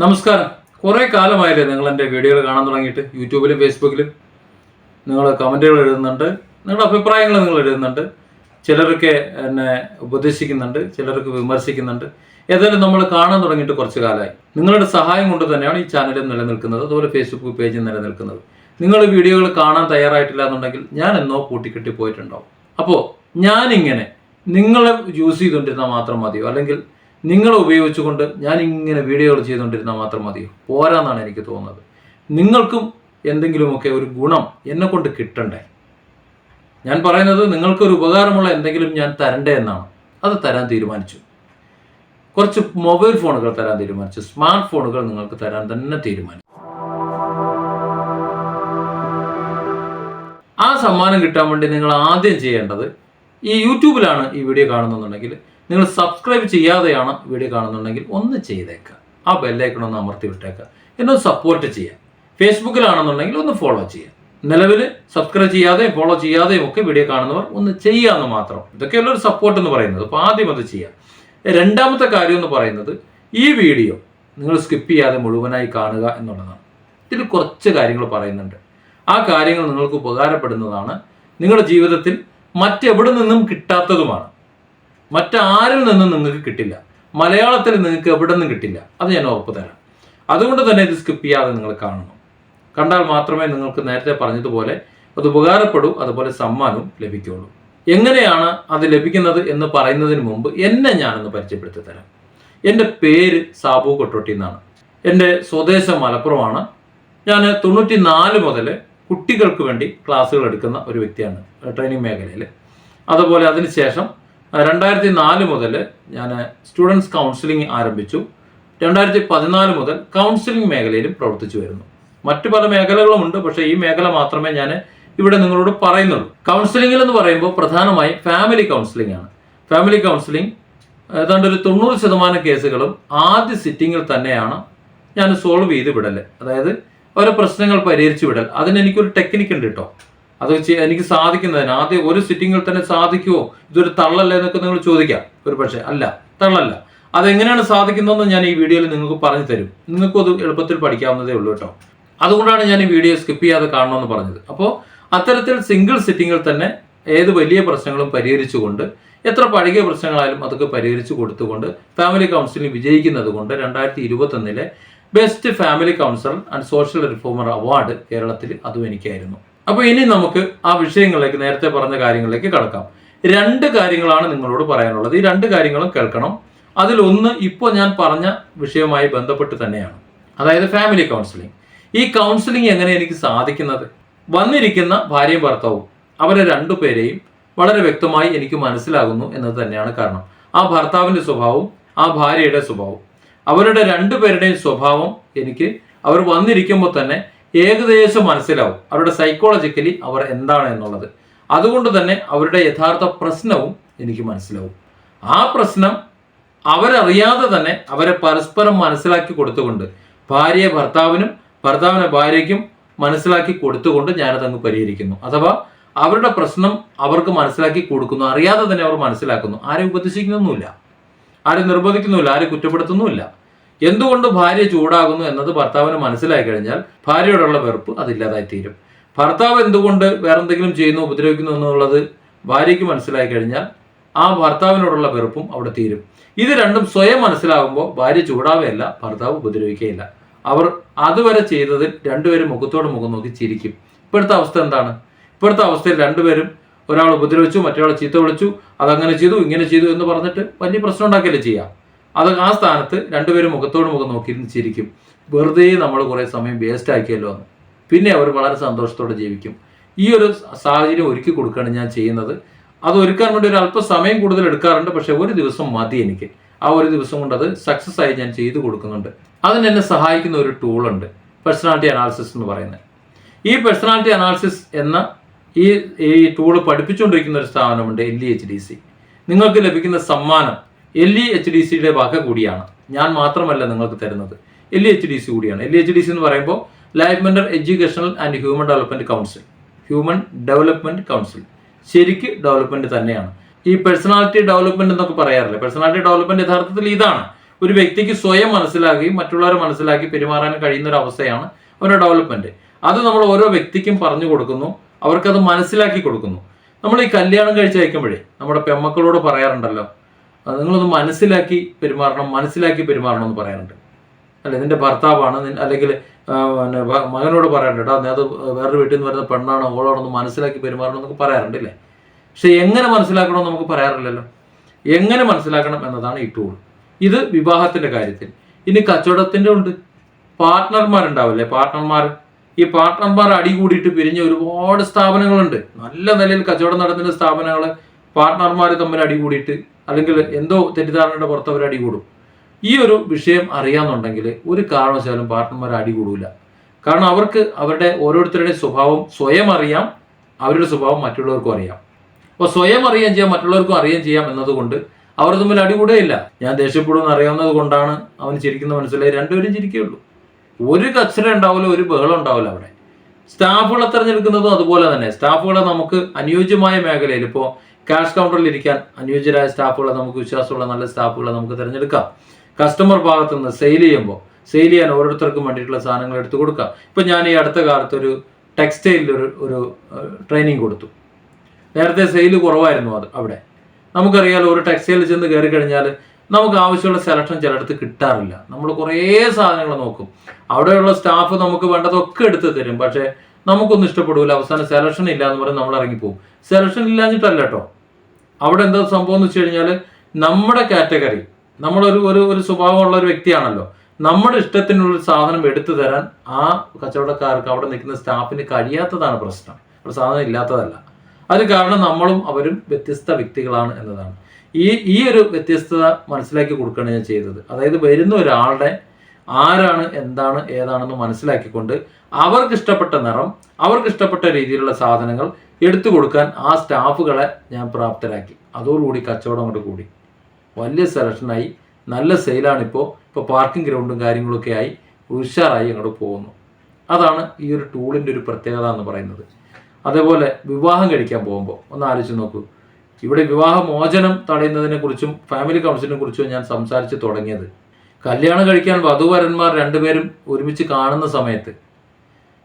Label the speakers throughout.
Speaker 1: നമസ്കാരം. കുറേ കാലമായില്ലേ നിങ്ങൾ എന്റെ വീഡിയോകൾ കാണാൻ തുടങ്ങിയിട്ട്. യൂട്യൂബിലും ഫേസ്ബുക്കിലും നിങ്ങൾ കമന്റുകൾ എഴുതുന്നുണ്ട്. നിങ്ങളുടെ അഭിപ്രായങ്ങൾ നിങ്ങൾ എഴുതുന്നുണ്ട്. ചിലരൊക്കെ എന്നെ ഉപദേശിക്കുന്നുണ്ട് ചിലർക്ക് വിമർശിക്കുന്നുണ്ട്. ഏതായാലും നമ്മൾ കാണാൻ തുടങ്ങിയിട്ട് കുറച്ച് കാലമായി. നിങ്ങളുടെ സഹായം കൊണ്ട് തന്നെയാണ് ഈ ചാനലും നിലനിൽക്കുന്നത്. അതുപോലെ ഫേസ്ബുക്ക് പേജും നിലനിൽക്കുന്നത്. നിങ്ങൾ വീഡിയോകൾ കാണാൻ തയ്യാറായിട്ടില്ല എന്നുണ്ടെങ്കിൽ ഞാൻ എന്നോ പൂട്ടിക്കെട്ടി പോയിട്ടുണ്ടാവും. അപ്പോൾ ഞാനിങ്ങനെ നിങ്ങളെ യൂസ് ചെയ്തുകൊണ്ടിരുന്നാൽ മാത്രം മതിയോ? അല്ലെങ്കിൽ നിങ്ങളെ ഉപയോഗിച്ചുകൊണ്ട് ഞാൻ ഇങ്ങനെ വീഡിയോകൾ ചെയ്തുകൊണ്ടിരുന്നാൽ മാത്രം മതിയോ? പോരാന്നാണ് എനിക്ക് തോന്നുന്നത്. നിങ്ങൾക്കും എന്തെങ്കിലുമൊക്കെ ഒരു ഗുണം എന്നെ കൊണ്ട് കിട്ടണ്ടേ? ഞാൻ പറയുന്നത് നിങ്ങൾക്കൊരു ഉപകാരമുള്ള എന്തെങ്കിലും ഞാൻ തരണ്ടേ എന്നാണ്. അത് തരാൻ തീരുമാനിച്ചു. കുറച്ച് മൊബൈൽ ഫോണുകൾ തരാൻ തീരുമാനിച്ചു. സ്മാർട്ട് ഫോണുകൾ നിങ്ങൾക്ക് തരാൻ തന്നെ തീരുമാനിച്ചു. ആ സമ്മാനം കിട്ടാൻ വേണ്ടി നിങ്ങൾ ആദ്യം ചെയ്യേണ്ടത് ഈ യൂട്യൂബിലാണ് ഈ വീഡിയോ കാണുന്നുണ്ടെങ്കിൽ നിങ്ങൾ സബ്സ്ക്രൈബ് ചെയ്യാതെയാണ് വീഡിയോ കാണുന്നുണ്ടെങ്കിൽ ഒന്ന് ചെയ്തേക്കുക ആ ബെല്ലൈക്കൺ ഒന്ന് അമർത്തി വിട്ടേക്കുക എന്നെ സപ്പോർട്ട് ചെയ്യാം ഫേസ്ബുക്കിലാണെന്നുണ്ടെങ്കിൽ ഒന്ന് ഫോളോ ചെയ്യാം നിലവിൽ സബ്സ്ക്രൈബ് ചെയ്യാതെയും ഫോളോ ചെയ്യാതെയും ഒക്കെ വീഡിയോ കാണുന്നവർ ഒന്ന് ചെയ്യാമെന്ന് മാത്രം. ഇതൊക്കെയുള്ള ഒരു സപ്പോർട്ട് എന്ന് പറയുന്നത്. അപ്പോൾ ആദ്യം അത് ചെയ്യാം. രണ്ടാമത്തെ കാര്യം എന്ന് പറയുന്നത് ഈ വീഡിയോ നിങ്ങൾ സ്കിപ്പ് ചെയ്യാതെ മുഴുവനായി കാണുക എന്നുള്ളതാണ്. ഇതിൽ കുറച്ച് കാര്യങ്ങൾ പറയുന്നുണ്ട്. ആ കാര്യങ്ങൾ നിങ്ങൾക്ക് ഉപകാരപ്പെടുന്നതാണ്. നിങ്ങളുടെ ജീവിതത്തിൽ മറ്റെവിടെ നിന്നും കിട്ടാത്തതുമാണ്. മറ്റാരിൽ നിന്നും നിങ്ങൾക്ക് കിട്ടില്ല. മലയാളത്തിൽ നിങ്ങൾക്ക് എവിടെ നിന്നും കിട്ടില്ല. അത് ഞാൻ ഉറപ്പ് തരാം. അതുകൊണ്ട് തന്നെ ഇത് സ്കിപ്പ് ചെയ്യാതെ നിങ്ങൾ കാണണം. കണ്ടാൽ മാത്രമേ നിങ്ങൾക്ക് നേരത്തെ പറഞ്ഞതുപോലെ അത് ഉപകാരപ്പെടൂ അതുപോലെ സമ്മാനവും ലഭിക്കുകയുള്ളൂ. എങ്ങനെയാണ് അത് ലഭിക്കുന്നത് എന്ന് പറയുന്നതിന് മുമ്പ് എന്നെ ഞാനൊന്ന് പരിചയപ്പെടുത്തി തരാം എന്റെ പേര് സാബു കൊട്ടോട്ടി എന്നാണ്. എന്റെ സ്വദേശം മലപ്പുറമാണ്. ഞാൻ തൊണ്ണൂറ്റി നാല് മുതൽ കുട്ടികൾക്ക് വേണ്ടി ക്ലാസ്സുകൾ എടുക്കുന്ന ഒരു വ്യക്തിയാണ് ട്രെയിനിങ് മേഖലയിൽ. അതുപോലെ അതിനുശേഷം രണ്ടായിരത്തി നാല് മുതൽ ഞാൻ സ്റ്റുഡൻസ് കൗൺസിലിംഗ് ആരംഭിച്ചു. രണ്ടായിരത്തി പതിനാല് മുതൽ കൗൺസിലിംഗ് മേഖലയിലും പ്രവർത്തിച്ചു വരുന്നു. മറ്റു പല മേഖലകളുമുണ്ട് പക്ഷേ ഈ മേഖല മാത്രമേ ഞാൻ ഇവിടെ നിങ്ങളോട് പറയുന്നുള്ളൂ. കൗൺസിലിംഗിൽ എന്ന് പറയുമ്പോൾ പ്രധാനമായും ഫാമിലി കൗൺസിലിംഗ് ആണ്. ഫാമിലി കൗൺസിലിംഗ് ഏതാണ്ട് ഒരു തൊണ്ണൂറ് ശതമാനം കേസുകളും ആദ്യ സിറ്റിങ്ങിൽ തന്നെയാണ് ഞാൻ സോൾവ് ചെയ്ത് വിടൽ. അതായത് ഓരോ പ്രശ്നങ്ങൾ പരിഹരിച്ചു വിടൽ അതിന് എനിക്കൊരു ടെക്നിക്ക് ഉണ്ട് കേട്ടോ അത് എനിക്ക് സാധിക്കുന്നതിന് ആദ്യം ഒരു സിറ്റിങ്ങിൽ തന്നെ സാധിക്കുമോ ഇതൊരു തള്ളല്ല എന്നൊക്കെ നിങ്ങൾ ചോദിക്കാം. ഒരു പക്ഷേ അല്ല തള്ളല്ല. അതെങ്ങനെയാണ് സാധിക്കുന്നതെന്ന് ഞാൻ ഈ വീഡിയോയിൽ നിങ്ങൾക്ക് പറഞ്ഞു തരും. നിങ്ങൾക്കും അത് എളുപ്പത്തിൽ പഠിക്കാവുന്നതേ ഉള്ളൂ കേട്ടോ. അതുകൊണ്ടാണ് ഞാൻ ഈ വീഡിയോ സ്കിപ്പ് ചെയ്യാതെ കാണണമെന്ന് പറഞ്ഞത്. അപ്പോൾ അത്തരത്തിൽ സിംഗിൾ സിറ്റിങ്ങിൽ തന്നെ ഏത് വലിയ പ്രശ്നങ്ങളും പരിഹരിച്ചുകൊണ്ട് എത്ര പഴകിയ പ്രശ്നങ്ങളായാലും അതൊക്കെ പരിഹരിച്ചു കൊടുത്തുകൊണ്ട് ഫാമിലി കൗൺസിലിംഗ് വിജയിക്കുന്നത് കൊണ്ട് രണ്ടായിരത്തി ഇരുപത്തൊന്നിലെ best family counsellor and social reformer award കേരളത്തിൽ അതും എനിക്കായിരുന്നു. അപ്പോൾ ഇനി നമുക്ക് ആ വിഷയങ്ങളിലേക്ക് നേരത്തെ പറഞ്ഞ കാര്യങ്ങളിലേക്ക് കടക്കാം. രണ്ട് കാര്യങ്ങളാണ് നിങ്ങളോട് പറയാനുള്ളത്. ഈ രണ്ട് കാര്യങ്ങളും കേൾക്കണം. അതിലൊന്ന് ഇപ്പോൾ ഞാൻ പറഞ്ഞ വിഷയവുമായി ബന്ധപ്പെട്ട് തന്നെയാണ്. അതായത് ഫാമിലി കൗൺസിലിംഗ് ഈ കൗൺസിലിംഗ് എങ്ങനെ എനിക്ക് സാധിക്കുന്നത്? വന്നിരിക്കുന്ന ഭാര്യയും ഭർത്താവും അവരെ രണ്ടു പേരെയും വളരെ വ്യക്തമായി എനിക്ക് മനസ്സിലാകുന്നു എന്നത് തന്നെയാണ് കാരണം. ആ ഭർത്താവിന്റെ സ്വഭാവവും ആ ഭാര്യയുടെ സ്വഭാവവും. അവരുടെ രണ്ടുപേരുടെയും സ്വഭാവം എനിക്ക് അവർ വന്നിരിക്കുമ്പോൾ തന്നെ ഏകദേശം മനസ്സിലാവും അവരുടെ സൈക്കോളജിക്കലി അവർ എന്താണ് എന്നുള്ളത്. അതുകൊണ്ട് തന്നെ അവരുടെ യഥാർത്ഥ പ്രശ്നവും എനിക്ക് മനസ്സിലാവും. ആ പ്രശ്നം അവരറിയാതെ തന്നെ അവരെ പരസ്പരം മനസ്സിലാക്കി കൊടുത്തുകൊണ്ട് ഭാര്യയെ ഭർത്താവിനും ഭർത്താവിനെ ഭാര്യയ്ക്കും മനസ്സിലാക്കി കൊടുത്തുകൊണ്ട് ഞാനത് അങ്ങ് പരിഹരിക്കുന്നു. അഥവാ അവരുടെ പ്രശ്നം അവർക്ക് മനസ്സിലാക്കി കൊടുക്കുന്നു. അറിയാതെ തന്നെ അവർ മനസ്സിലാക്കുന്നു. ആരെ ഉപദേശിക്കുന്നൊന്നുമില്ല. ആരെ നിർബന്ധിക്കുന്നുമില്ല. ആരെ കുറ്റപ്പെടുത്തുന്നുമില്ല. എന്തുകൊണ്ട് ഭാര്യ ചൂടാകുന്നു എന്നത് ഭർത്താവിന് മനസ്സിലായി കഴിഞ്ഞാൽ ഭാര്യയോടുള്ള വെറുപ്പ് അതില്ലാതായി തീരും. ഭർത്താവ് എന്തുകൊണ്ട് വേറെന്തെങ്കിലും ചെയ്യുന്നു ഉപദ്രവിക്കുന്നു എന്നുള്ളത് ഭാര്യയ്ക്ക് മനസ്സിലായി കഴിഞ്ഞാൽ ആ ഭർത്താവിനോടുള്ള വെറുപ്പും അവിടെ തീരും. ഇത് രണ്ടും സ്വയം മനസ്സിലാകുമ്പോൾ ഭാര്യ ചൂടാവുകയല്ല ഭർത്താവ് ഉപദ്രവിക്കുകയില്ല അവർ അതുവരെ ചെയ്തതിൽ രണ്ടുപേരും മുഖത്തോട് മുഖം നോക്കി ചിരിക്കും. ഇപ്പോഴത്തെ അവസ്ഥ എന്താണ്? ഇപ്പോഴത്തെ അവസ്ഥയിൽ രണ്ടുപേരും ഒരാൾ ഉപദ്രവിച്ചു മറ്റൊരാൾ ചീത്ത വിളിച്ചു അതങ്ങനെ ചെയ്തു ഇങ്ങനെ ചെയ്തു എന്ന് പറഞ്ഞിട്ട് വലിയ പ്രശ്നം ഉണ്ടാക്കിയല്ലേ ചെയ്യാം? അത് ആ സ്ഥാനത്ത് രണ്ടുപേരും മുഖത്തോട് മുഖം നോക്കിയിരുന്ന് ചിരിക്കും. വെറുതെ നമ്മൾ കുറേ സമയം വേസ്റ്റ് ആക്കിയല്ലോ എന്ന്. പിന്നെ അവർ വളരെ സന്തോഷത്തോടെ ജീവിക്കും. ഈ ഒരു സാഹചര്യം ഒരുക്കി കൊടുക്കുകയാണ് ഞാൻ ചെയ്യുന്നത്. അത് ഒരുക്കാൻ വേണ്ടി ഒരു അല്പം സമയം കൂടുതൽ എടുക്കാറുണ്ട്. പക്ഷെ ഒരു ദിവസം മതി എനിക്ക്. ആ ഒരു ദിവസം കൊണ്ട് അത് സക്സസ് ആയി ഞാൻ ചെയ്തു കൊടുക്കുന്നുണ്ട്. അതിന് എന്നെ സഹായിക്കുന്ന ഒരു ടൂളുണ്ട് പേഴ്സണാലിറ്റി അനാലിസിസ് എന്ന് പറയുന്നത്. ഈ പേഴ്സണാലിറ്റി അനാലിസിസ് എന്ന ഈ ഈ ടൂൾ പഠിപ്പിച്ചുകൊണ്ടിരിക്കുന്ന ഒരു സ്ഥാപനമുണ്ട് L E H D C നിങ്ങൾക്ക് ലഭിക്കുന്ന സമ്മാനം എൽ ഇ എച്ച് ഡി സിയുടെ വക കൂടിയാണ്. ഞാൻ മാത്രമല്ല നിങ്ങൾക്ക് തരുന്നത്. L E H D C കൂടിയാണ്. L E H D C എന്ന് പറയുമ്പോൾ life mender educational and human development council human development council ശരിക്ക് ഡെവലപ്മെന്റ് തന്നെയാണ്. ഈ പേഴ്സണാലിറ്റി ഡെവലപ്മെന്റ് എന്നൊക്കെ പറയാറില്ല? പേഴ്സണാലിറ്റി ഡെവലപ്മെന്റ് യഥാർത്ഥത്തിൽ ഇതാണ്. ഒരു വ്യക്തിക്ക് സ്വയം മനസ്സിലാക്കുകയും മറ്റുള്ളവരെ മനസ്സിലാക്കി പെരുമാറാൻ കഴിയുന്ന ഒരു അവസ്ഥയാണ് അവരുടെ ഡെവലപ്മെന്റ് അത് നമ്മൾ ഓരോ വ്യക്തിക്കും പറഞ്ഞു കൊടുക്കുന്നു. അവർക്കത് മനസ്സിലാക്കി കൊടുക്കുന്നു. നമ്മൾ ഈ കല്യാണം കഴിച്ച് അയക്കുമ്പോഴേ നമ്മുടെ പെമ്മക്കളോട് പറയാറുണ്ടല്ലോ നിങ്ങളൊന്ന് മനസ്സിലാക്കി പെരുമാറണം മനസ്സിലാക്കി പെരുമാറണം എന്ന് പറയാറുണ്ട്. അല്ലെ നിന്റെ ഭർത്താവാണ് അല്ലെങ്കിൽ പിന്നെ മകനോട് പറയാറുണ്ട് കേട്ടോ അത് വേറൊരു വീട്ടിൽ നിന്ന് വരുന്ന പെണ്ണാണ് എന്ന് മനസ്സിലാക്കി പെരുമാറണം എന്നൊക്കെ പറയാറുണ്ടല്ലേ പക്ഷെ എങ്ങനെ മനസ്സിലാക്കണമെന്ന് നമുക്ക് പറയാറില്ലല്ലോ. എങ്ങനെ മനസ്സിലാക്കണം എന്നതാണ് ഈ ടൂൾ ഇത് വിവാഹത്തിന്റെ കാര്യത്തിൽ. ഇനി കച്ചവടത്തിന്റെ ഉണ്ട്. പാർട്ട്ണർമാരുണ്ടാവില്ലേ? പാർട്ട്ണർമാർ. ഈ പാർട്ട്ണർമാർ അടി കൂടിയിട്ട് പിരിഞ്ഞ ഒരുപാട് സ്ഥാപനങ്ങളുണ്ട്. നല്ല നിലയിൽ കച്ചവടം നടത്തുന്ന സ്ഥാപനങ്ങൾ പാർട്ട്ണർമാർ തമ്മിൽ അടി കൂടിയിട്ട് അല്ലെങ്കിൽ എന്തോ തെറ്റിദ്ധാരണയുടെ പുറത്ത് അവർ അടി കൂടും. ഈ ഒരു വിഷയം അറിയാന്നുണ്ടെങ്കിൽ ഒരു കാരണവശാലും പാർട്ട്ണർമാർ അടി കൂടൂല. കാരണം അവർക്ക് അവരുടെ ഓരോരുത്തരുടെയും സ്വഭാവം സ്വയം അറിയാം അവരുടെ സ്വഭാവം മറ്റുള്ളവർക്കും അറിയാം. അപ്പോൾ സ്വയം അറിയാൻ ചെയ്യാം മറ്റുള്ളവർക്കും അറിയാൻ ചെയ്യാം എന്നതുകൊണ്ട് അവർ തമ്മിൽ അടികൂടുകയില്ല ഞാൻ ദേഷ്യപ്പെടുമെന്ന് അറിയാവുന്നത് കൊണ്ടാണ് അവൻ ചിരിക്കുന്ന മനസ്സിലായി രണ്ടുപേരും ചിരിക്കുകയുള്ളൂ ഒരു കച്ചറ ഉണ്ടാവില്ല ഒരു ബഹളം ഉണ്ടാവില്ല അവിടെ. സ്റ്റാഫുകളെ തിരഞ്ഞെടുക്കുന്നതും അതുപോലെ തന്നെ. സ്റ്റാഫുകളെ നമുക്ക് അനുയോജ്യമായ മേഖലയിൽ ഇപ്പോൾ ക്യാഷ് കൗണ്ടറിൽ ഇരിക്കാൻ അനുയോജ്യരായ സ്റ്റാഫുകളെ നമുക്ക് വിശ്വാസമുള്ള നല്ല സ്റ്റാഫുകളെ നമുക്ക് തിരഞ്ഞെടുക്കാം. കസ്റ്റമർ ഭാഗത്തു നിന്ന് സെയിൽ ചെയ്യുമ്പോൾ സെയിൽ ചെയ്യാൻ ഓരോരുത്തർക്കും വേണ്ടിയിട്ടുള്ള സാധനങ്ങൾ എടുത്തു കൊടുക്കാം. ഇപ്പം ഞാൻ ഈ അടുത്ത കാലത്ത് ഒരു ടെക്സ്റ്റൈലിൽ ഒരു ഒരു ട്രെയിനിങ് കൊടുത്തു. നേരത്തെ സെയിൽ കുറവായിരുന്നു അത് അവിടെ. നമുക്കറിയാലോ ഒരു ടെക്സ്റ്റൈലിൽ ചെന്ന് കയറി കഴിഞ്ഞാൽ നമുക്ക് ആവശ്യമുള്ള സെലക്ഷൻ ചിലയിടത്ത് കിട്ടാറില്ല. നമ്മൾ കുറേ സാധനങ്ങൾ നോക്കും. അവിടെയുള്ള സ്റ്റാഫ് നമുക്ക് വേണ്ടതൊക്കെ എടുത്ത് തരും. പക്ഷേ നമുക്കൊന്നും ഇഷ്ടപ്പെടില്ല അവസാനം സെലക്ഷൻ ഇല്ല എന്ന് പറഞ്ഞ് നമ്മൾ ഇറങ്ങിപ്പോകും സെലക്ഷൻ ഇല്ലാഞ്ഞിട്ടല്ല കേട്ടോ അവിടെ എന്താ സംഭവം എന്ന് വെച്ച് കഴിഞ്ഞാൽ നമ്മുടെ കാറ്റഗറി നമ്മളൊരു ഒരു ഒരു സ്വഭാവമുള്ള ഒരു വ്യക്തിയാണല്ലോ. നമ്മുടെ ഇഷ്ടത്തിനുള്ള സാധനം എടുത്തു തരാൻ ആ കച്ചവടക്കാർക്ക് അവിടെ നിൽക്കുന്ന സ്റ്റാഫിന് കഴിയാത്തതാണ് പ്രശ്നം. അവിടെ സാധനം ഇല്ലാത്തതല്ല. അത് കാരണം നമ്മളും അവരും വ്യത്യസ്ത വ്യക്തികളാണ് എന്നതാണ്. ഈ ഈ ഒരു വ്യത്യസ്തത മനസ്സിലാക്കി കൊടുക്കുകയാണ് ഞാൻ ചെയ്തത്. അതായത് വരുന്ന ഒരാളുടെ ആരാണ് എന്താണ് ഏതാണെന്ന് മനസ്സിലാക്കിക്കൊണ്ട് അവർക്ക് ഇഷ്ടപ്പെട്ട നിറം അവർക്ക് ഇഷ്ടപ്പെട്ട രീതിയിലുള്ള സാധനങ്ങൾ എടുത്തു കൊടുക്കാൻ ആ സ്റ്റാഫുകളെ ഞാൻ പ്രാപ്തരാക്കി. അതോടുകൂടി കച്ചവടം അങ്ങോട്ട് കൂടി. വലിയ സെലക്ഷനായി നല്ല സെയിലാണിപ്പോൾ ഇപ്പോൾ പാർക്കിംഗ് ഗ്രൗണ്ടും കാര്യങ്ങളൊക്കെ ആയി. ഉഷാറായി അങ്ങോട്ട് പോകുന്നു. അതാണ് ഈ ഒരു ടൂളിന്റെ ഒരു പ്രത്യേകത എന്ന് പറയുന്നത്. അതേപോലെ വിവാഹം കഴിക്കാൻ പോകുമ്പോൾ ഒന്ന് ആലോചിച്ച് നോക്കൂ. ഇവിടെ വിവാഹ മോചനം തടയുന്നതിനെ കുറിച്ചും ഫാമിലി കൗൺസിലിനെ കുറിച്ചും ഞാൻ സംസാരിച്ച് തുടങ്ങിയത്. കല്യാണം കഴിക്കാൻ വധുവരന്മാർ രണ്ടുപേരും ഒരുമിച്ച് കാണുന്ന സമയത്ത്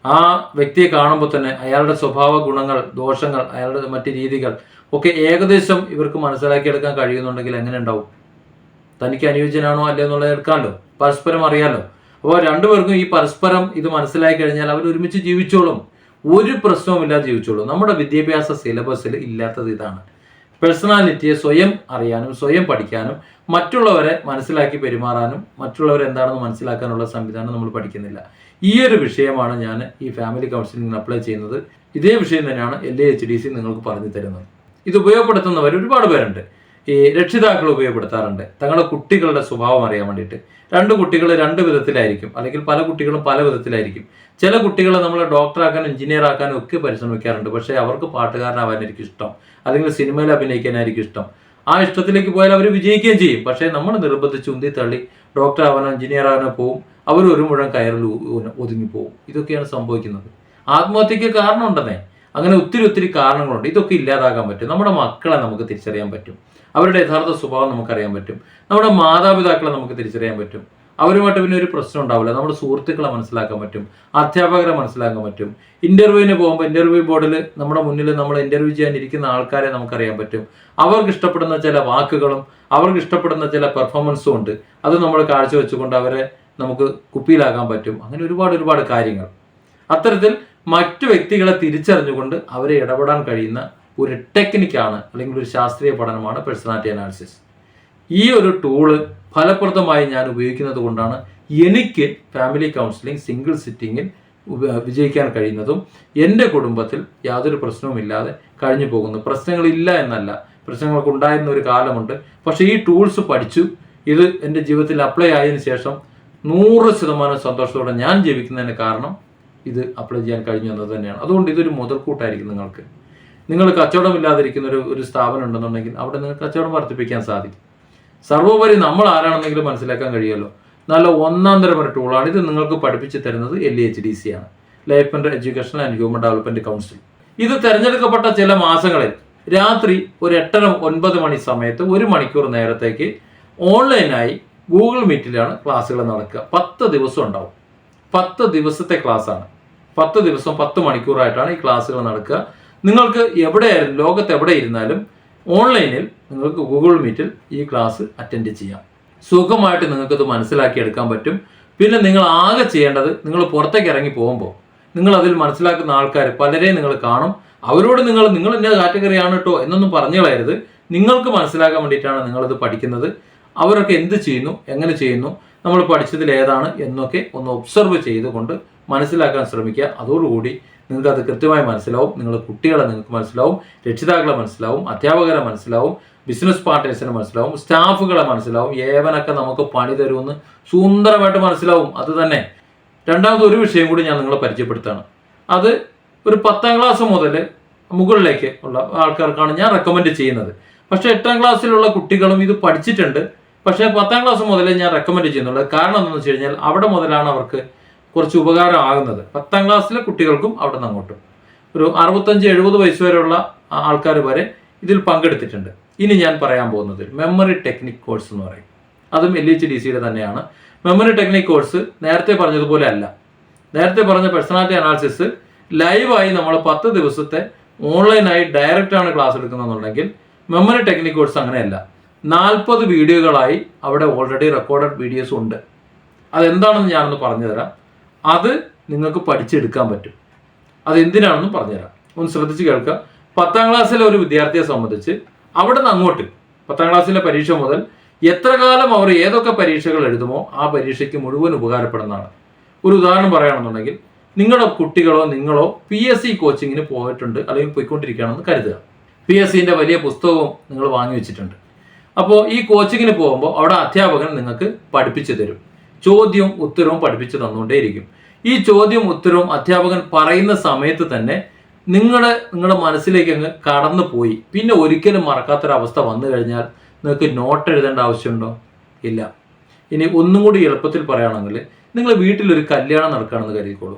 Speaker 1: ആ വ്യക്തിയെ കാണുമ്പോൾ തന്നെ അയാളുടെ സ്വഭാവ ഗുണങ്ങൾ ദോഷങ്ങൾ അയാളുടെ മറ്റ് രീതികൾ ഒക്കെ ഏകദേശം ഇവർക്ക് മനസ്സിലാക്കിയെടുക്കാൻ കഴിയുന്നുണ്ടെങ്കിൽ എങ്ങനെ ഉണ്ടാവും? തനിക്ക് അനുയോജ്യനാണോ അല്ലേ എന്നുള്ളത് എടുക്കാമല്ലോ. പരസ്പരം അറിയാലോ അപ്പോൾ രണ്ടുപേർക്കും ഈ പരസ്പരം ഇത് മനസ്സിലാക്കി കഴിഞ്ഞാൽ അവർ ഒരുമിച്ച് ജീവിച്ചോളും. ഒരു പ്രശ്നവുമില്ലാതെ ജീവിച്ചോളും. നമ്മുടെ വിദ്യാഭ്യാസ സിലബസിൽ ഇല്ലാത്തത് ഇതാണ്. പേഴ്സണാലിറ്റിയെ സ്വയം അറിയാനും സ്വയം പഠിക്കാനും മറ്റുള്ളവരെ മനസ്സിലാക്കി പെരുമാറാനും മറ്റുള്ളവരെ എന്താണെന്ന് മനസ്സിലാക്കാനുള്ള സംവിധാനം നമ്മൾ പഠിക്കുന്നില്ല. ഈ ഒരു വിഷയമാണ് ഞാൻ ഈ ഫാമിലി കൗൺസിലിംഗിന് അപ്ലൈ ചെയ്യുന്നത്. ഇതേ വിഷയം തന്നെയാണ് L A H D C നിങ്ങൾക്ക് പറഞ്ഞു തരുന്നത്. ഇത് ഉപയോഗപ്പെടുത്തുന്നവർ ഒരുപാട് പേരുണ്ട്. ഈ രക്ഷിതാക്കൾ ഉപയോഗപ്പെടുത്താറുണ്ട്. തങ്ങളുടെ കുട്ടികളുടെ സ്വഭാവം അറിയാൻ വേണ്ടിയിട്ട്. രണ്ട് കുട്ടികൾ രണ്ട് വിധത്തിലായിരിക്കും. അല്ലെങ്കിൽ പല കുട്ടികളും പല വിധത്തിലായിരിക്കും. ചില കുട്ടികളെ നമ്മൾ ഡോക്ടറാക്കാനും എഞ്ചിനീയർ ആക്കാനും ഒക്കെ പരിശ്രമിക്കാറുണ്ട്. പക്ഷേ അവർക്ക് പാട്ടുകാരനാവാനായിരിക്കും ഇഷ്ടം. അല്ലെങ്കിൽ സിനിമയിൽ അഭിനയിക്കാനായിരിക്കും ഇഷ്ടം. ആ ഇഷ്ടത്തിലേക്ക് പോയാൽ അവർ വിജയിക്കുകയും ചെയ്യും. പക്ഷേ നമ്മൾ നിർബന്ധിച്ച് ഉന്തി തള്ളി ഡോക്ടർ ആവാനോ എഞ്ചിനീയർ ആവാനോ പോവും. അവർ ഒരു മുഴം കയറിൽ ഒതുങ്ങിപ്പോവും ഒതുങ്ങി പോവും. ഇതൊക്കെയാണ് സംഭവിക്കുന്നത്. ആത്മഹത്യക്ക് കാരണമുണ്ടെന്നേ. അങ്ങനെ ഒത്തിരി ഒത്തിരി കാരണങ്ങളുണ്ട്. ഇതൊക്കെ ഇല്ലാതാക്കാൻ പറ്റും. നമ്മുടെ മക്കളെ നമുക്ക് തിരിച്ചറിയാൻ പറ്റും. അവരുടെ യഥാർത്ഥ സ്വഭാവം നമുക്കറിയാൻ പറ്റും. നമ്മുടെ മാതാപിതാക്കളെ നമുക്ക് തിരിച്ചറിയാൻ പറ്റും. അവരുമായിട്ട് പിന്നെ ഒരു പ്രശ്നം ഉണ്ടാവില്ല. നമ്മുടെ സുഹൃത്തുക്കളെ മനസ്സിലാക്കാൻ പറ്റും. അധ്യാപകരെ മനസ്സിലാക്കാൻ പറ്റും. ഇന്റർവ്യൂവിന് പോകുമ്പോൾ ഇന്റർവ്യൂ ബോർഡിൽ നമ്മുടെ മുന്നിൽ നമ്മൾ ഇന്റർവ്യൂ ചെയ്യാൻ ഇരിക്കുന്ന ആൾക്കാരെ നമുക്കറിയാൻ പറ്റും. അവർക്ക് ഇഷ്ടപ്പെടുന്ന ചില വാക്കുകളും അവർക്ക് ഇഷ്ടപ്പെടുന്ന ചില പെർഫോമൻസും ഉണ്ട്. അത് നമ്മൾ കാഴ്ചവെച്ചുകൊണ്ട് അവരെ നമുക്ക് കുപ്പിയിലാക്കാൻ പറ്റും. അങ്ങനെ ഒരുപാട് ഒരുപാട് കാര്യങ്ങൾ. അത്തരത്തിൽ മറ്റു വ്യക്തികളെ തിരിച്ചറിഞ്ഞുകൊണ്ട് അവരെ ഇടപെടാൻ കഴിയുന്ന ഒരു ടെക്നിക്കാണ് അല്ലെങ്കിൽ ഒരു ശാസ്ത്രീയ പഠനമാണ് പേഴ്സണാലിറ്റി അനാലിസിസ്. ഈ ഒരു ടൂൾ ഫലപ്രദമായി ഞാൻ ഉപയോഗിക്കുന്നത് കൊണ്ടാണ് എനിക്ക് ഫാമിലി കൗൺസിലിംഗ് സിംഗിൾ സിറ്റിങ്ങിൽ വിജയിക്കാൻ കഴിയുന്നതും എന്റെ കുടുംബത്തിൽ യാതൊരു പ്രശ്നവുമില്ലാതെ കഴിഞ്ഞു പോകുന്നു പ്രശ്നങ്ങളില്ല എന്നല്ല. പ്രശ്നങ്ങളൊക്കെ ഉണ്ടായിരുന്ന ഒരു കാലമുണ്ട്. പക്ഷേ ഈ ടൂൾസ് പഠിച്ചു. ഇത് എന്റെ ജീവിതത്തിൽ അപ്ലൈ ആയതിനു ശേഷം നൂറ് ശതമാനം സന്തോഷത്തോടെ ഞാൻ ജീവിക്കുന്നതിന് കാരണം ഇത് അപ്ലൈ ചെയ്യാൻ കഴിഞ്ഞു എന്നത് തന്നെയാണ്. അതുകൊണ്ട് ഇതൊരു മുതൽക്കൂട്ടായിരിക്കും നിങ്ങൾക്ക്. നിങ്ങൾ കച്ചവടമില്ലാതിരിക്കുന്ന ഒരു ഒരു സ്ഥാപനം ഉണ്ടെന്നുണ്ടെങ്കിൽ അവിടെ നിങ്ങൾക്ക് കച്ചവടം വർദ്ധിപ്പിക്കാൻ സാധിക്കും. സർവോപരി നമ്മൾ ആരാണെന്നെങ്കിലും മനസ്സിലാക്കാൻ കഴിയുമല്ലോ. നല്ല ഒന്നാം തരം ഒരു ടൂളാണ് ഇത് നിങ്ങൾക്ക് പഠിപ്പിച്ച് തരുന്നത് എൽ എച്ച് ഡി സി ആണ്. Life and education and human development council ഇത് തിരഞ്ഞെടുക്കപ്പെട്ട ചില മാസങ്ങളിൽ രാത്രി ഒരു എട്ടര ഒൻപത് മണി സമയത്ത് ഒരു മണിക്കൂർ നേരത്തേക്ക് ഓൺലൈനായി ഗൂഗിൾ മീറ്റിലാണ് ക്ലാസ്സുകൾ നടക്കുക. പത്ത് ദിവസം ഉണ്ടാവും. പത്ത് ദിവസത്തെ ക്ലാസ്സാണ്. പത്ത് ദിവസം പത്ത് മണിക്കൂറായിട്ടാണ് ഈ ക്ലാസ്സുകൾ നടക്കുക. നിങ്ങൾക്ക് എവിടെയായാലും ലോകത്ത് എവിടെ ഇരുന്നാലും ഓൺലൈനിൽ നിങ്ങൾക്ക് ഗൂഗിൾ മീറ്റിൽ ഈ ക്ലാസ് അറ്റൻഡ് ചെയ്യാം. സുഖമായിട്ട് നിങ്ങൾക്കത് മനസ്സിലാക്കിയെടുക്കാൻ പറ്റും. പിന്നെ നിങ്ങൾ ആകെ ചെയ്യേണ്ടത് നിങ്ങൾ പുറത്തേക്ക് ഇറങ്ങി പോകുമ്പോൾ നിങ്ങൾ അതിൽ മനസ്സിലാക്കുന്ന ആൾക്കാർ പലരെയും നിങ്ങൾ കാണും. അവരോട് നിങ്ങൾ നിങ്ങൾ ഇന്ന കാറ്റഗറിയാണ് കേട്ടോ എന്നൊന്നും പറഞ്ഞു കളയരുത് നിങ്ങൾക്ക് മനസ്സിലാക്കാൻ വേണ്ടിയിട്ടാണ് നിങ്ങളിത് പഠിക്കുന്നത്. അവരൊക്കെ എന്ത് ചെയ്യുന്നു എങ്ങനെ ചെയ്യുന്നു നമ്മൾ പഠിച്ചതിൽ ഏതാണ് എന്നൊക്കെ ഒന്ന് ഒബ്സർവ് ചെയ്തുകൊണ്ട് മനസ്സിലാക്കാൻ ശ്രമിക്കുക. അതോടുകൂടി നിങ്ങൾക്ക് അത് കൃത്യമായി മനസ്സിലാവും. നിങ്ങളുടെ കുട്ടികളെ നിങ്ങൾക്ക് മനസ്സിലാവും. രക്ഷിതാക്കളെ മനസ്സിലാവും. അധ്യാപകരെ മനസ്സിലാവും. ബിസിനസ് പാർട്ട്നേഴ്സിനെ മനസ്സിലാവും. സ്റ്റാഫുകളെ മനസ്സിലാവും. ഏവനൊക്കെ നമുക്ക് പണി തരുമെന്ന് സുന്ദരമായിട്ട് മനസ്സിലാവും. അത് തന്നെ. രണ്ടാമത് ഒരു വിഷയം കൂടി ഞാൻ നിങ്ങളെ പരിചയപ്പെടുത്താണ് അത് ഒരു പത്താം ക്ലാസ് മുതൽ മുകളിലേക്ക് ഉള്ള ആൾക്കാർക്കാണ് ഞാൻ റെക്കമെൻഡ് ചെയ്യുന്നത്. പക്ഷേ എട്ടാം ക്ലാസ്സിലുള്ള കുട്ടികളും ഇത് പഠിച്ചിട്ടുണ്ട്. പക്ഷേ പത്താം ക്ലാസ് മുതലേ ഞാൻ റെക്കമെൻഡ് ചെയ്യുന്നുള്ളൂ. കാരണം എന്താണെന്ന് വെച്ച് കഴിഞ്ഞാൽ അവിടെ മുതലാണ് അവർക്ക് കുറച്ച് ഉപകാരം ആകുന്നത് പത്താം ക്ലാസ്സിലെ കുട്ടികൾക്കും അവിടെ നിന്ന് അങ്ങോട്ടും. ഒരു അറുപത്തഞ്ച് എഴുപത് വയസ്സ് വരെയുള്ള ആൾക്കാർ വരെ ഇതിൽ പങ്കെടുത്തിട്ടുണ്ട്. ഇനി ഞാൻ പറയാൻ പോകുന്നത് മെമ്മറി ടെക്നിക് കോഴ്സ് എന്ന് പറയും. അതും എൽ എച്ച് ഡി സിയുടെ തന്നെയാണ്. മെമ്മറി ടെക്നിക് കോഴ്സ് നേരത്തെ പറഞ്ഞതുപോലെ അല്ല. നേരത്തെ പറഞ്ഞ പേഴ്സണാലിറ്റി അനാലിസിസ് ലൈവായി നമ്മൾ പത്ത് ദിവസത്തെ ഓൺലൈനായി ഡയറക്റ്റാണ് ക്ലാസ് എടുക്കുന്നതെന്നുണ്ടെങ്കിൽ മെമ്മറി ടെക്നിക് കോഴ്സ് അങ്ങനെയല്ല. നാൽപ്പത് വീഡിയോകളായി അവിടെ ഓൾറെഡി റെക്കോർഡഡ് വീഡിയോസ് ഉണ്ട്. അതെന്താണെന്ന് ഞാനൊന്ന് പറഞ്ഞുതരാം. അത് നിങ്ങൾക്ക് പഠിച്ചെടുക്കാൻ പറ്റും. അത് എന്തിനാണെന്ന് പറഞ്ഞുതരാം. ഒന്ന് ശ്രദ്ധിച്ച് കേൾക്കുക. പത്താം ക്ലാസ്സിലെ ഒരു വിദ്യാർത്ഥിയെ സംബന്ധിച്ച് അവിടെ നിന്ന് അങ്ങോട്ട് പത്താം ക്ലാസ്സിലെ പരീക്ഷ മുതൽ എത്ര കാലം അവർ ഏതൊക്കെ പരീക്ഷകൾ എഴുതുമോ ആ പരീക്ഷയ്ക്ക് മുഴുവൻ ഉപകാരപ്പെടുന്നതാണ്. ഒരു ഉദാഹരണം പറയുകയാണെന്നുണ്ടെങ്കിൽ നിങ്ങളുടെ കുട്ടികളോ നിങ്ങളോ പി എസ് സി കോച്ചിങ്ങിന് പോയിട്ടുണ്ട് അല്ലെങ്കിൽ പോയിക്കൊണ്ടിരിക്കുകയാണെന്ന് കരുതുക. പി എസ് സിന്റെ വലിയ പുസ്തകവും നിങ്ങൾ വാങ്ങി വെച്ചിട്ടുണ്ട്. അപ്പോൾ ഈ കോച്ചിങ്ങിന് പോകുമ്പോൾ അവിടെ അധ്യാപകൻ നിങ്ങൾക്ക് പഠിപ്പിച്ചു തരും. ചോദ്യവും ഉത്തരവും പഠിപ്പിച്ചു തന്നുകൊണ്ടേയിരിക്കും. ഈ ചോദ്യം ഉത്തരവും അധ്യാപകൻ പറയുന്ന സമയത്ത് തന്നെ നിങ്ങളുടെ നിങ്ങളുടെ മനസ്സിലേക്ക് അങ്ങ് കടന്നു പോയി പിന്നെ ഒരിക്കലും മറക്കാത്തൊരവസ്ഥ വന്നു കഴിഞ്ഞാൽ നിങ്ങൾക്ക് നോട്ട് എഴുതേണ്ട ആവശ്യമുണ്ടോ? ഇല്ല. ഇനി ഒന്നും കൂടി എളുപ്പത്തിൽ പറയുകയാണെങ്കിൽ നിങ്ങൾ വീട്ടിലൊരു കല്യാണം നടക്കുകയാണെന്ന് കരുതിക്കോളൂ.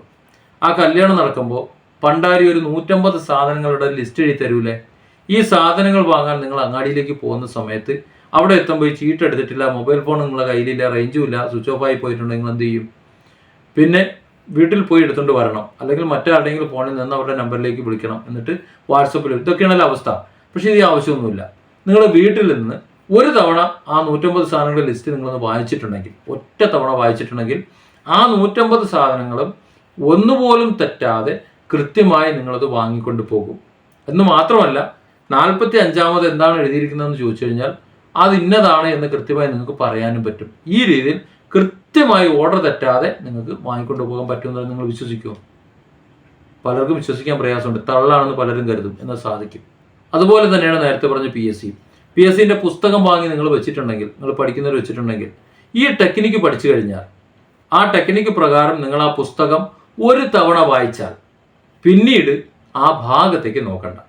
Speaker 1: ആ കല്യാണം നടക്കുമ്പോൾ പണ്ടാരി ഒരു നൂറ്റമ്പത് സാധനങ്ങളുടെ ലിസ്റ്റ് എഴുതി തരൂലേ? ഈ സാധനങ്ങൾ വാങ്ങാൻ നിങ്ങൾ അങ്ങാടിയിലേക്ക് പോകുന്ന സമയത്ത് അവിടെ എത്തുമ്പോൾ ഈ ചീട്ട് എടുത്തിട്ടില്ല മൊബൈൽ ഫോൺ നിങ്ങളുടെ കയ്യിലില്ല റേഞ്ചും ഇല്ല സ്വിച്ച് ഓഫ് ആയി പോയിട്ടുണ്ടെങ്കിൽ നിങ്ങൾ എന്ത് ചെയ്യും? പിന്നെ വീട്ടിൽ പോയി എടുത്തുകൊണ്ട് വരണം. അല്ലെങ്കിൽ മറ്റാരുടെയെങ്കിലും ഫോണിൽ നിന്ന് അവരുടെ നമ്പറിലേക്ക് വിളിക്കണം എന്നിട്ട് വാട്സപ്പിൽ ഇതൊക്കെയാണല്ലോ അവസ്ഥ. പക്ഷേ ഇത് ആവശ്യമൊന്നുമില്ല. നിങ്ങൾ വീട്ടിൽ നിന്ന് ഒരു തവണ ആ നൂറ്റമ്പത് സാധനങ്ങളുടെ ലിസ്റ്റ് നിങ്ങളൊന്ന് വായിച്ചിട്ടുണ്ടെങ്കിൽ ഒറ്റ തവണ വായിച്ചിട്ടുണ്ടെങ്കിൽ ആ നൂറ്റമ്പത് സാധനങ്ങളും ഒന്നുപോലും തെറ്റാതെ കൃത്യമായി നിങ്ങളത് വാങ്ങിക്കൊണ്ട് പോകും. എന്ന് മാത്രമല്ല നാൽപ്പത്തി അഞ്ചാമത് എന്താണ് എഴുതിയിരിക്കുന്നതെന്ന് ചോദിച്ചു കഴിഞ്ഞാൽ അത് ഇന്നതാണ് എന്ന് കൃത്യമായി നിങ്ങൾക്ക് പറയാനും പറ്റും. ഈ രീതിയിൽ കൃത്യമായി ഓർഡർ തെറ്റാതെ നിങ്ങൾക്ക് വാങ്ങിക്കൊണ്ട് പോകാൻ പറ്റുമെന്ന് നിങ്ങൾ വിശ്വസിക്കുമോ പലർക്കും വിശ്വസിക്കാൻ പ്രയാസമുണ്ട്. തള്ളാണെന്ന് പലരും കരുതും. എന്ന് സാധിക്കും. അതുപോലെ തന്നെയാണ് നേരത്തെ പറഞ്ഞ P S C P S സിന്റെ പുസ്തകം വാങ്ങി നിങ്ങൾ വെച്ചിട്ടുണ്ടെങ്കിൽ നിങ്ങൾ പഠിക്കുന്നവർ വെച്ചിട്ടുണ്ടെങ്കിൽ ഈ ടെക്നിക്ക് പഠിച്ചു കഴിഞ്ഞാൽ ആ ടെക്നിക്ക് പ്രകാരം നിങ്ങൾ ആ പുസ്തകം ഒരു തവണ വായിച്ചാൽ പിന്നീട് ആ ഭാഗത്തേക്ക് നോക്കണ്ട.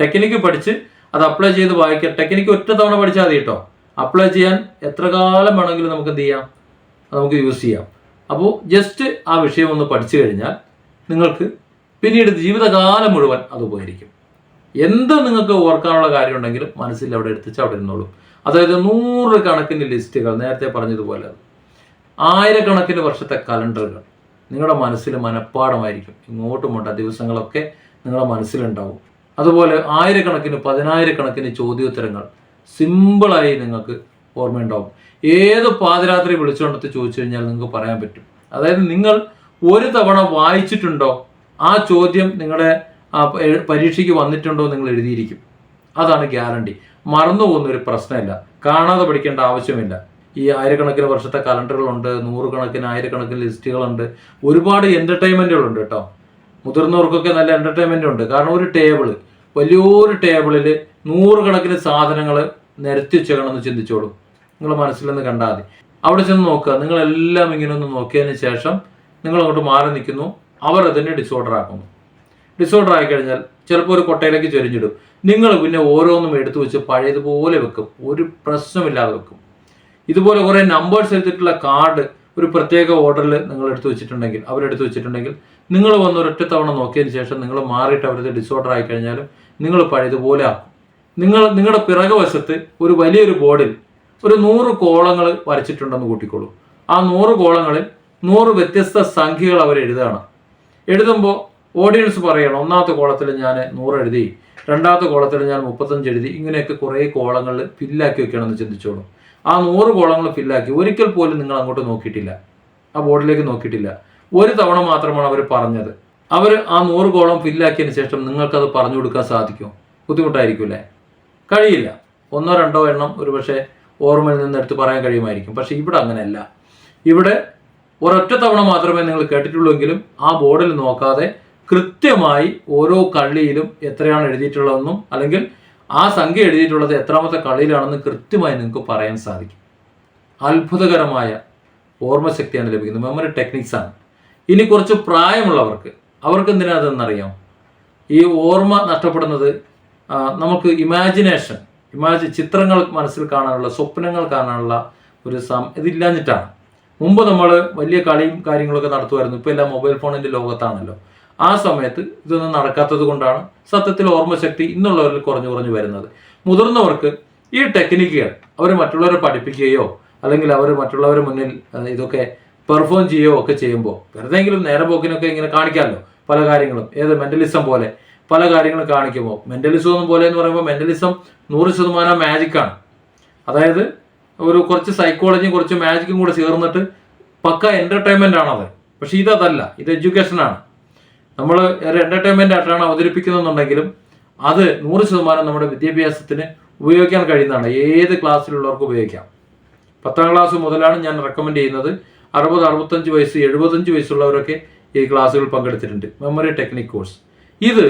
Speaker 1: ടെക്നിക്ക് പഠിച്ച് അത് അപ്ലൈ ചെയ്ത് വായിക്കുക. ടെക്നിക്ക് ഒറ്റ തവണ പഠിച്ചാൽ മതി കേട്ടോ. അപ്ലൈ ചെയ്യാൻ എത്ര കാലം വേണമെങ്കിലും നമുക്ക് എന്ത് ചെയ്യാം? നമുക്ക് യൂസ് ചെയ്യാം. അപ്പോൾ ജസ്റ്റ് ആ വിഷയം ഒന്ന് പഠിച്ചു കഴിഞ്ഞാൽ നിങ്ങൾക്ക് പിന്നീട് ജീവിതകാലം മുഴുവൻ അത് ഉപകരിക്കും. എന്ത് നിങ്ങൾക്ക് ഓർക്കാനുള്ള കാര്യം ഉണ്ടെങ്കിലും മനസ്സിൽ അവിടെ എടുത്തിച്ച് അവിടെ ഇരുന്നോളും. അതായത് നൂറ് കണക്കിന് ലിസ്റ്റുകൾ നേരത്തെ പറഞ്ഞതുപോലെ ആയിരക്കണക്കിന് വർഷത്തെ കലണ്ടറുകൾ നിങ്ങളുടെ മനസ്സിൽ മനഃപ്പാടമായിരിക്കും. ഇങ്ങോട്ടും ഉണ്ട് ദിവസങ്ങളൊക്കെ നിങ്ങളുടെ മനസ്സിലുണ്ടാവും. അതുപോലെ ആയിരക്കണക്കിന് പതിനായിരക്കണക്കിന് ചോദ്യോത്തരങ്ങൾ സിമ്പിളായി നിങ്ങൾക്ക് ഓർമ്മയുണ്ടാവും. ഏത് പാതിരാത്രി വിളിച്ചുകൊണ്ടത്ത് ചോദിച്ചു കഴിഞ്ഞാൽ നിങ്ങൾക്ക് പറയാൻ പറ്റും. അതായത് നിങ്ങൾ ഒരു തവണ വായിച്ചിട്ടുണ്ടോ? ആ ചോദ്യം നിങ്ങളുടെ പരീക്ഷയ്ക്ക് വന്നിട്ടുണ്ടോ നിങ്ങൾ എഴുതിയിരിക്കും. അതാണ് ഗ്യാരണ്ടി. മറന്നു പോകുന്ന ഒരു പ്രശ്നമില്ല. കാണാതെ പഠിക്കേണ്ട ആവശ്യമില്ല. ഈ ആയിരക്കണക്കിന് വർഷത്തെ കലണ്ടറുകളുണ്ട് നൂറുകണക്കിന് ആയിരക്കണക്കിന് ലിസ്റ്റുകളുണ്ട്. ഒരുപാട് എന്റർടൈൻമെന്റുകളുണ്ട് കേട്ടോ. മുതിർന്നവർക്കൊക്കെ നല്ല എന്റർടൈൻമെന്റ് ഉണ്ട് കാരണം ഒരു ടേബിൾ വലിയൊരു ടേബിളിൽ നൂറുകണക്കിന് സാധനങ്ങൾ നിരത്തി വെച്ചേക്കണമെന്ന് ചിന്തിച്ചോളൂ. നിങ്ങൾ മനസ്സിൽ നിന്ന് കണ്ടാൽ മതി. അവിടെ ചെന്ന് നോക്കുക. നിങ്ങളെല്ലാം ഇങ്ങനെ ഒന്ന് നോക്കിയതിന് ശേഷം നിങ്ങൾ അങ്ങോട്ട് മാറി നിൽക്കുന്നു. അവർ അതിനെ ഡിസോർഡർ ആക്കുന്നു. ഡിസോർഡർ ആയി കഴിഞ്ഞാൽ ചിലപ്പോൾ ഒരു കൊട്ടയിലേക്ക് ചൊരിഞ്ഞിടും. നിങ്ങൾ പിന്നെ ഓരോന്നും എടുത്തു വെച്ച് പഴയതുപോലെ വെക്കും. ഒരു പ്രശ്നമില്ലാതെ വെക്കും. ഇതുപോലെ കുറേ നമ്പേഴ്സ് എടുത്തിട്ടുള്ള കാർഡ് ഒരു പ്രത്യേക ഓർഡറിൽ നിങ്ങൾ എടുത്തു വെച്ചിട്ടുണ്ടെങ്കിൽ അവരെടുത്ത് വെച്ചിട്ടുണ്ടെങ്കിൽ നിങ്ങൾ വന്ന് ഒരൊറ്റ തവണ നോക്കിയതിന് ശേഷം നിങ്ങൾ മാറിയിട്ട് അവരുടെ ഡിസോർഡർ ആയി കഴിഞ്ഞാലും നിങ്ങൾ പഴയതുപോലെ ആക്കും. നിങ്ങൾ നിങ്ങളുടെ പിറകുവശത്ത് ഒരു വലിയൊരു ബോർഡിൽ ഒരു നൂറ് കോളങ്ങൾ വരച്ചിട്ടുണ്ടെന്ന് കൂട്ടിക്കോളൂ. ആ നൂറ് കോളങ്ങളിൽ നൂറ് വ്യത്യസ്ത സംഖ്യകൾ അവർ എഴുതുകയാണ്. എഴുതുമ്പോൾ ഓഡിയൻസ് പറയണം ഒന്നാമത്തെ കോളത്തിൽ ഞാൻ നൂറ് എഴുതി രണ്ടാമത്തെ കോളത്തിൽ ഞാൻ മുപ്പത്തഞ്ച് എഴുതി ഇങ്ങനെയൊക്കെ കുറേ കോളങ്ങൾ ഫില്ലാക്കി വെക്കണമെന്ന് ചിന്തിച്ചോളൂ. ആ നൂറ് കോളങ്ങൾ ഫില്ലാക്കി ഒരിക്കൽ പോലും നിങ്ങൾ അങ്ങോട്ട് നോക്കിയിട്ടില്ല. ആ ബോർഡിലേക്ക് നോക്കിയിട്ടില്ല. ഒരു തവണ മാത്രമാണ് അവർ പറഞ്ഞത്. അവർ ആ നൂറ് കോളം ഫില്ലാക്കിയതിന് ശേഷം നിങ്ങൾക്കത് പറഞ്ഞു കൊടുക്കാൻ സാധിക്കും. ബുദ്ധിമുട്ടായിരിക്കും കഴിയില്ല. ഒന്നോ രണ്ടോ എണ്ണം ഒരുപക്ഷെ ഓർമ്മയിൽ നിന്ന് എടുത്ത് പറയാൻ കഴിയുമായിരിക്കും. പക്ഷേ ഇവിടെ അങ്ങനെയല്ല. ഇവിടെ ഒരൊറ്റ തവണ മാത്രമേ നിങ്ങൾ കേട്ടിട്ടുള്ളൂവെങ്കിലും ആ ബോർഡിൽ നോക്കാതെ കൃത്യമായി ഓരോ കള്ളിയിലും എത്രയാണ് എഴുതിയിട്ടുള്ളതെന്നും അല്ലെങ്കിൽ ആ സംഖ്യ എഴുതിയിട്ടുള്ളത് എത്രാമത്തെ കള്ളിയിലാണെന്ന് കൃത്യമായി നിങ്ങൾക്ക് പറയാൻ സാധിക്കും. അത്ഭുതകരമായ ഓർമ്മശക്തിയാണ് ലഭിക്കുന്നത്. മെമ്മറി ടെക്നിക്സ് ആണ്. ഇനി കുറച്ച് പ്രായമുള്ളവർക്ക് അവർക്ക് എന്തിനാ അതെന്നറിയാം? ഈ ഓർമ്മ നഷ്ടപ്പെടുന്നത് നമുക്ക് ഇമാജിനേഷൻ ഇമാജി ചിത്രങ്ങൾ മനസ്സിൽ കാണാനുള്ള സ്വപ്നങ്ങൾ കാണാനുള്ള ഒരു സം ഇതില്ലാഞ്ഞിട്ടാണ് മുമ്പ് നമ്മൾ വലിയ കളിയും കാര്യങ്ങളൊക്കെ നടത്തുമായിരുന്നു. ഇപ്പോൾ എല്ലാം മൊബൈൽ ഫോണിന്റെ ലോകത്താണല്ലോ. ആ സമയത്ത് ഇതൊന്നും നടക്കാത്തത് കൊണ്ടാണ് സത്യത്തിൽ ഓർമ്മശക്തി ഇന്നുള്ളവരിൽ കുറഞ്ഞു കുറഞ്ഞു വരുന്നത്. മുതിർന്നവർക്ക് ഈ ടെക്നിക്കുകൾ അവർ മറ്റുള്ളവരെ പഠിപ്പിക്കുകയോ അല്ലെങ്കിൽ അവർ മറ്റുള്ളവരുടെ മുന്നിൽ ഇതൊക്കെ പെർഫോം ചെയ്യുകയോ ഒക്കെ ചെയ്യുമ്പോൾ വെറുതെങ്കിലും നേരെ പോക്കിനൊക്കെ ഇങ്ങനെ കാണിക്കാമല്ലോ പല കാര്യങ്ങളും. ഏത് മെന്റലിസം പോലെ പല കാര്യങ്ങളും കാണിക്കുമ്പോൾ മെന്റലിസം ഒന്നും പോലെ എന്ന് പറയുമ്പോൾ മെന്റലിസം നൂറ് ശതമാനം മാജിക്കാണ് അതായത് ഒരു കുറച്ച് സൈക്കോളജിയും കുറച്ച് മാജിക്കും കൂടെ ചേർന്നിട്ട് പക്ക എന്റർടൈൻമെന്റ് ആണത് പക്ഷെ ഇതല്ല ഇത് എഡ്യൂക്കേഷനാണ് നമ്മൾ ഒരു എന്റർടൈൻമെന്റ് ആയിട്ടാണ് അവതരിപ്പിക്കുന്നതെന്നുണ്ടെങ്കിലും അത് നൂറ് ശതമാനം നമ്മുടെ വിദ്യാഭ്യാസത്തിന് ഉപയോഗിക്കാൻ കഴിയുന്നതാണ്. ഏത് ക്ലാസ്സിലുള്ളവർക്ക് ഉപയോഗിക്കാം. പത്താം ക്ലാസ് മുതലാണ് ഞാൻ റെക്കമെൻഡ് ചെയ്യുന്നത്. അറുപത് അറുപത്തഞ്ച് വയസ്സ് എഴുപത്തഞ്ച് വയസ്സുള്ളവരൊക്കെ ഈ ക്ലാസ്സുകൾ പങ്കെടുത്തിട്ടുണ്ട്. മെമ്മറി ടെക്നിക് കോഴ്സ് ഇത്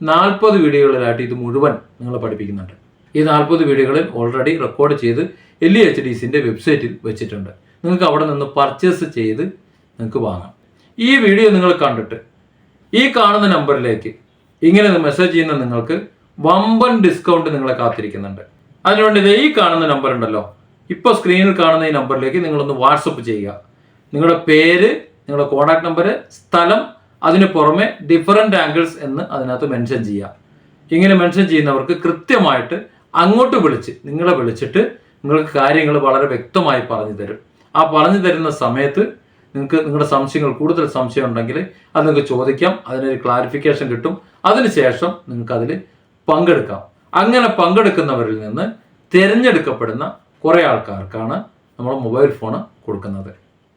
Speaker 1: നാൽപ്പത് വീഡിയോകളിലായിട്ട് ഇത് മുഴുവൻ നിങ്ങൾ പഠിപ്പിക്കുന്നുണ്ട്. ഈ നാൽപ്പത് വീഡിയോകളിൽ ഓൾറെഡി റെക്കോർഡ് ചെയ്ത് എൽ ഇ എച്ച് ഡി സിന്റെ വെബ്സൈറ്റിൽ വെച്ചിട്ടുണ്ട്. നിങ്ങൾക്ക് അവിടെ നിന്ന് പർച്ചേസ് ചെയ്ത് നിങ്ങൾക്ക് വാങ്ങാം. ഈ വീഡിയോ നിങ്ങൾ കണ്ടിട്ട് ഈ കാണുന്ന നമ്പറിലേക്ക് ഇങ്ങനെ മെസ്സേജ് ചെയ്യുന്ന നിങ്ങൾക്ക് വമ്പൻ ഡിസ്കൗണ്ട് നിങ്ങളെ കാത്തിരിക്കുന്നുണ്ട്. അതിനുവേണ്ടി ഇത് ഈ കാണുന്ന നമ്പർ ഉണ്ടല്ലോ. ഇപ്പോൾ സ്ക്രീനിൽ കാണുന്ന ഈ നമ്പറിലേക്ക് നിങ്ങളൊന്ന് വാട്സപ്പ് ചെയ്യുക. നിങ്ങളുടെ പേര് നിങ്ങളുടെ കോൺടാക്ട് നമ്പർ സ്ഥലം അതിന് പുറമെ ഡിഫറെന്റ് ആംഗിൾസ് എന്ന് അതിനകത്ത് മെൻഷൻ ചെയ്യാം. ഇങ്ങനെ മെൻഷൻ ചെയ്യുന്നവർക്ക് കൃത്യമായിട്ട് അങ്ങോട്ട് വിളിച്ച് നിങ്ങളെ വിളിച്ചിട്ട് നിങ്ങൾക്ക് കാര്യങ്ങൾ വളരെ വ്യക്തമായി പറഞ്ഞു തരും. ആ പറഞ്ഞു തരുന്ന സമയത്ത് നിങ്ങൾക്ക് നിങ്ങളുടെ സംശയങ്ങൾ കൂടുതൽ സംശയം ഉണ്ടെങ്കിൽ അത് നിങ്ങൾക്ക് ചോദിക്കാം അതിനൊരു ക്ലാരിഫിക്കേഷൻ കിട്ടും. അതിനുശേഷം നിങ്ങൾക്ക് അതിൽ പങ്കെടുക്കാം. അങ്ങനെ പങ്കെടുക്കുന്നവരിൽ നിന്ന് തിരഞ്ഞെടുക്കപ്പെടുന്ന കുറേ ആൾക്കാർക്കാണ് നമ്മൾ മൊബൈൽ ഫോൺ കൊടുക്കുന്നത്.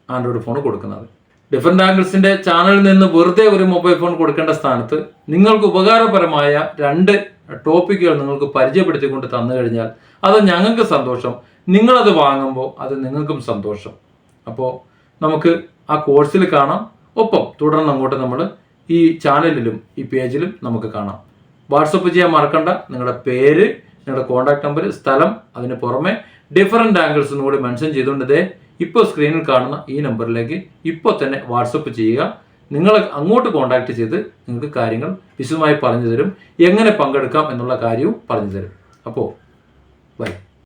Speaker 1: ആൻഡ്രോയിഡ് ഫോൺ കൊടുക്കുന്നത്. ഡിഫറെന്റ് ആംഗിൾസിന്റെ ചാനലിൽ നിന്ന് വെറുതെ ഒരു മൊബൈൽ ഫോൺ കൊടുക്കേണ്ട സ്ഥാനത്ത് നിങ്ങൾക്ക് ഉപകാരപരമായ രണ്ട് ടോപ്പിക്കുകൾ നിങ്ങൾക്ക് പരിചയപ്പെടുത്തിക്കൊണ്ട് തന്നു കഴിഞ്ഞാൽ അത് ഞങ്ങൾക്ക് സന്തോഷം. നിങ്ങളത് വാങ്ങുമ്പോൾ അത് നിങ്ങൾക്കും സന്തോഷം. അപ്പോൾ നമുക്ക് ആ കോഴ്സിൽ കാണാം. ഒപ്പം തുടർന്ന് അങ്ങോട്ട് നമ്മൾ ഈ ചാനലിലും ഈ പേജിലും നമുക്ക് കാണാം. വാട്സപ്പ് ചെയ്യാൻ മറക്കണ്ട. നിങ്ങളുടെ പേര് നിങ്ങളുടെ കോൺടാക്ട് നമ്പർ സ്ഥലം അതിന് പുറമെ ഡിഫറെന്റ് ആംഗിൾസും കൂടി മെൻഷൻ ചെയ്തുകൊണ്ട് ഇപ്പോൾ സ്ക്രീനിൽ കാണുന്ന ഈ നമ്പറിലേക്ക് ഇപ്പോൾ തന്നെ വാട്സപ്പ് ചെയ്യുക. നിങ്ങൾ അങ്ങോട്ട് കോൺടാക്ട് ചെയ്ത് നിങ്ങൾക്ക് കാര്യങ്ങൾ വിശദമായി പറഞ്ഞു തരും എങ്ങനെ പങ്കെടുക്കാം എന്നുള്ള കാര്യവും പറഞ്ഞു തരും അപ്പോൾ ബൈ